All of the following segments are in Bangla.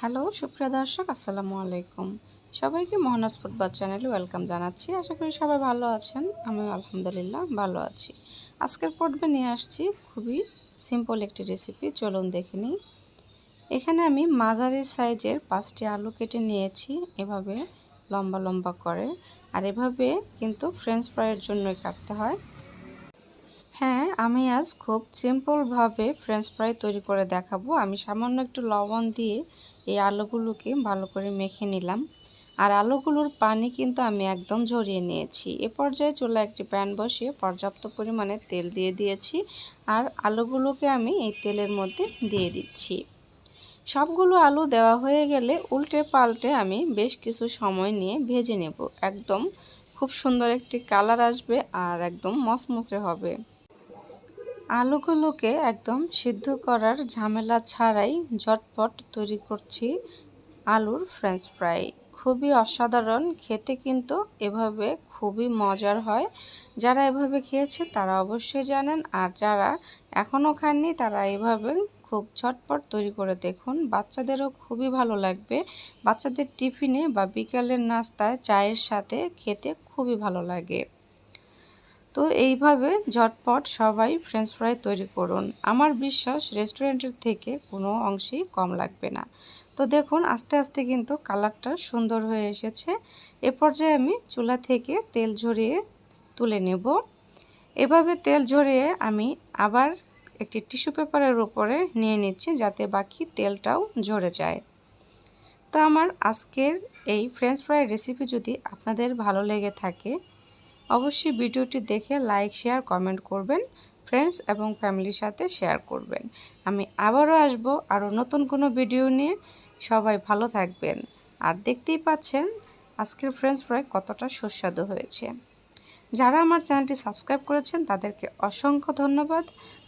হ্যালো, সুপ্রিয় দর্শক, আসসালামু আলাইকুম। সবাইকে মহানাজ ফুটবল চ্যানেলে ওয়েলকাম জানাচ্ছি। আশা করি সবাই ভালো আছেন। আমিও আলহামদুলিল্লাহ ভালো আছি। আজকের পর্বে নিয়ে আসছি খুবই সিম্পল একটি রেসিপি চলুন দেখে নিই। এখানে আমি মাঝারি সাইজের পাঁচটি আলু কেটে নিয়েছি। এভাবে লম্বা লম্বা করে। আর এভাবে কিন্তু ফ্রেঞ্চ ফ্রাইয়ের জন্যই কাটতে হয়। হ্যাঁ আমি আজ খুব সিম্পলভাবে ফ্রেঞ্চ ফ্রাই তৈরি করে দেখাবো। আমি সামান্য একটু লবণ দিয়ে এই আলুগুলোকে ভালো করে মেখে নিলাম। আর আলুগুলোর পানি কিন্তু আমি একদম ঝরিয়ে নিয়েছি। এ পর্যায়ে চুলা একটি প্যান বসিয়ে পর্যাপ্ত পরিমাণে তেল দিয়ে দিয়েছি আর আলুগুলোকে আমি এই তেলের মধ্যে দিয়ে দিচ্ছি। সবগুলো আলু দেওয়া হয়ে গেলে উল্টে পাল্টে আমি বেশ কিছু সময় নিয়ে ভেজে নেব। একদম খুব সুন্দর একটি কালার আসবে আর একদম মসমসে হবে। আলুগুলোকে একদম সিদ্ধ করার ঝামেলা ছাড়াই ঝটপট তৈরি করছি আলুর ফ্রেঞ্চ ফ্রাই খুবই অসাধারণ, খেতে কিন্তু এভাবে খুবই মজার হয়। যারা এভাবে খেয়েছে তারা অবশ্যই জানেন, আর যারা এখনও খাননি তারা এভাবে খুব ঝটপট তৈরি করে দেখুন। বাচ্চাদেরও খুবই ভালো লাগবে। বাচ্চাদের টিফিনে বা বিকালের নাস্তায় চায়ের সাথে খেতে খুবই ভালো লাগে। তো এইভাবে ঝটপট সবাই ফ্রেঞ্চ ফ্রাই তৈরি করুন। আমার বিশ্বাস রেস্টুরেন্টের থেকে কোনো অংশেই কম লাগবে না। তো দেখুন, আস্তে আস্তে কিন্তু কালারটা সুন্দর হয়ে এসেছে। এ পর্যায়ে আমি চুলা থেকে তেল ঝরিয়ে তুলে নেব। এভাবে তেল ঝরিয়ে আমি আবার একটি টিস্যু পেপারের উপরে নিয়ে নিচ্ছি যাতে বাকি তেলটাও ঝরে যায়। তো আমার আজকের এই ফ্রেঞ্চ ফ্রাই রেসিপি যদি আপনাদের ভালো লেগে থাকে অবশ্যই ভিডিওটি দেখে লাইক, শেয়ার, কমেন্ট করবেন। ফ্রেন্ডস এবং ফ্যামিলির সাথে শেয়ার করবেন। আমি আবারও আসব আরও নতুন কোনো ভিডিও নিয়ে। সবাই ভালো থাকবেন। আর দেখতেই পাচ্ছেন আজকের ফ্রেঞ্চ ফ্রাই কতটা সুস্বাদু হয়েছে। যারা আমার চ্যানেলটি সাবস্ক্রাইব করেছেন, তাদেরকে অসংখ্য ধন্যবাদ।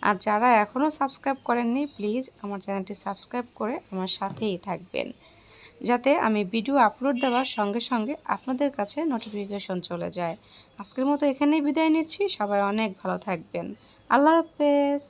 আর যারা এখনও সাবস্ক্রাইব করেননি, প্লিজ আমার চ্যানেলটি সাবস্ক্রাইব করে আমার সাথেই থাকবেন। যাতে আমি ভিডিও আপলোড দেওয়ার সঙ্গে সঙ্গে আপনাদের কাছে নোটিফিকেশন চলে যায়। আজকের মতো এখানেই বিদায় নিচ্ছি। সবাই অনেক ভালো থাকবেন। আল্লাহ হাফেজ।